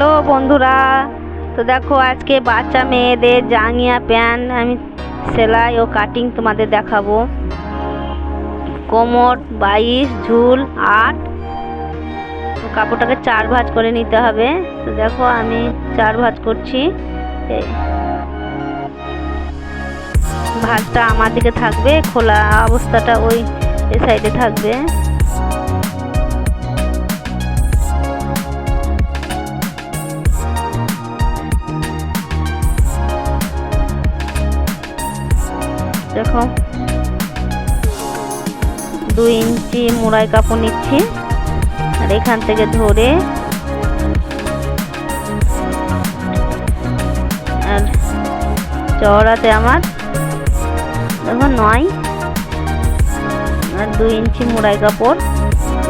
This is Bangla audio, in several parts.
হ্যালো বন্ধুরা, তো দেখো আজকে বাচ্চা মেয়েদের জাঙ্গিয়া প্যান্ট আমি সেলাই ও কাটিং তোমাদের দেখাবো। কোমর বাইশ, ঝুল আট কাপড়টাকে চার ভাঁজ করে নিতে হবে। তো দেখো আমি চার ভাঁজ করছি। ভাঁজটা আমার দিকে থাকবে, খোলা অবস্থাটা ওই সাইডে থাকবে। দেখো। দুই ইঞ্চি মোড়াই কাপড় নিচ্ছি। আর এখান থেকে ধরে আর চওড়াতে আমার দেখো নয়। আর দুই ইঞ্চি মোড়াই কাপড়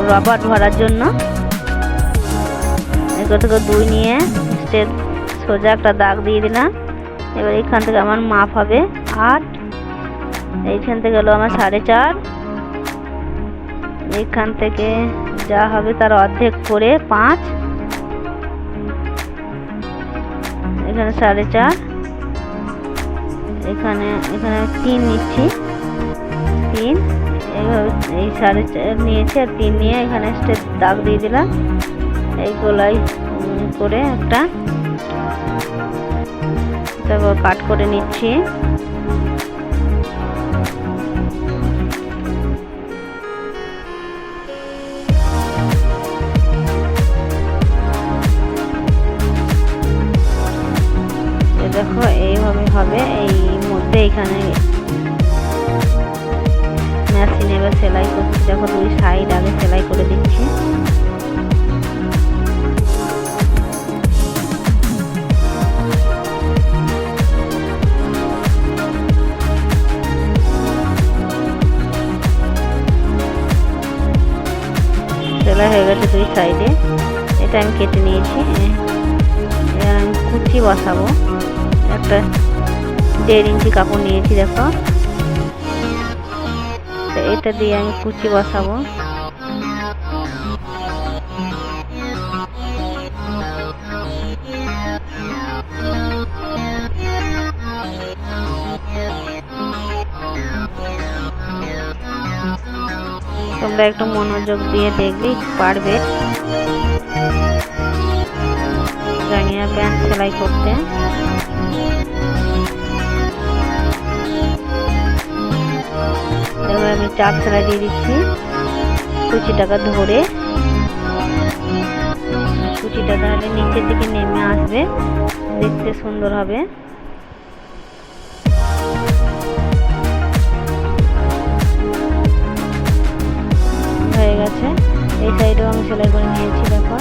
রবার ভরার জন্য। এগুলো থেকে দুই নিয়ে স্টেপ সোজা একটা দাগ দিয়ে দিলাম। এবার এখান থেকে আমার মাপ হবে আট। এইখান থেকে হলো আমার সাড়ে চার। এইখান থেকে যা হবে তার অর্ধেক করে পাঁচ। এখানে সাড়ে চার। এখানে এখানে তিন নিচ্ছি। তিন। এইভাবে এই সাড়ে চার নিয়েছি আর তিন নিয়ে এখানে স্টেপ দাগ দিয়ে দিলাম। এই গোলাই করে একটা, তারপর কাট করে নিচ্ছি। হবে এই মধ্যে এখানে। মেশিনে এবার সেলাই করছি। দেখো, দুই সাইড আগে সেলাই করে দিচ্ছি। সেলাই হয়ে গেছে দুই সাইডে এটা আমি কেটে নিয়েছি। কুচি বসাবো। একটা দেড় ইঞ্চি কাপড় নিয়েছি, দেখো। এটা দিয়ে আমি কুচি বসাবো। তোমরা একটু মনোযোগ দিয়ে দেখলেই পারবে। জাঙ্গিয়া প্যান্ট সেলাই করতে। আমি চাপ সেলাই দিয়ে দিচ্ছি কুচিটাকে ধরে। কুচিটা তাহলে নিচের দিকে নেমে আসবে, দেখতে সুন্দর হবে। হয়ে গেছে। এই সাইডেও আমি সেলাই করে নিয়েছি, দেখো।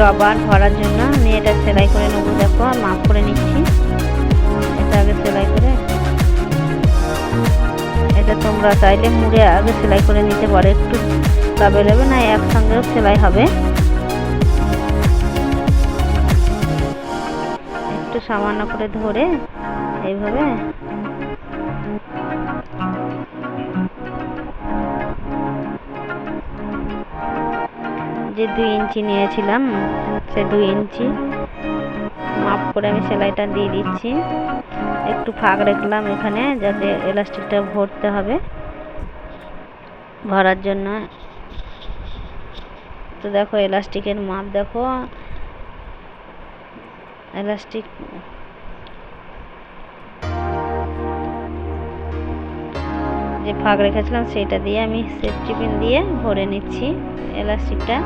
রবার ভরার জন্য আমি এটা সেলাই করে নেব, দেখো মাপ করে নিচ্ছি। এটা আগে সেলাই করে। এটা তোমরা চাইলে মুড়ে আগে সেলাই করে নিতে পারো, একটু তবে নেবে না, একসঙ্গেও সেলাই হবে। একটু সামান্য করে ধরে, এইভাবে। যে দুই ইঞ্চি নিয়েছিলাম, সে দুই ইঞ্চি। মাপ করে আমি সেলাইটা দিয়ে দিচ্ছি। একটু ফাঁক রাখলাম এখানে, যাতে এলাস্টিকটা ভরতে হবে ভরার জন্য। তো দেখো, এলাস্টিকের মাপ দেখো। এলাস্টিক যে ফাঁক রেখেছিলাম সেটা দিয়ে আমি সেফটি পিন দিয়ে ভরে নিচ্ছি এলাস্টিকটা।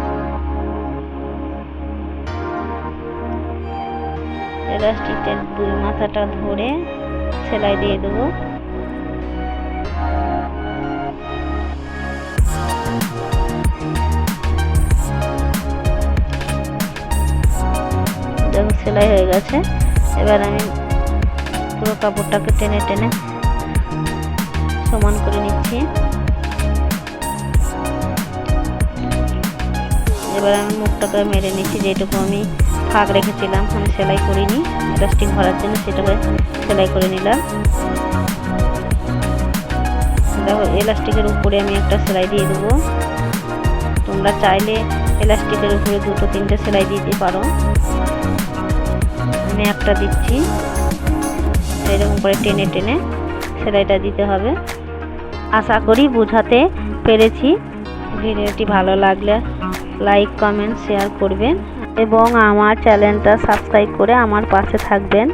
এলাস্টিকটার দুই মাথাটা ধরে সেলাই দিয়ে দেবো। সেলাই হয়ে গেছে। এবার আমি পুরো কাপড়টাকে টেনে টেনে সমান করে নিচ্ছি। এবার আমি মুখটাকে মেরে নিচ্ছি, যেটুকু আমি ফাঁক রেখেছিলাম আমি সেলাই করিনি। ইলাস্টিক ভরার জন্য সেটাকে সেলাই করে নিলাম। দেখো এলাস্টিকের উপরে আমি একটা সেলাই দিয়ে দেবো। তোমরা চাইলে এলাস্টিকের উপরে দুটো, তিনটে সেলাই দিতে পারো। আমি একটা দিচ্ছি। এরকম করে টেনে টেনে সেলাইটা দিতে হবে। আশা করি বোঝাতে পেরেছি। ভিডিওটি ভালো লাগলে লাইক কমেন্ট শেয়ার করবেন এবং আমার চ্যানেলটা সাবস্ক্রাইব করে আমার পাশে থাকবেন।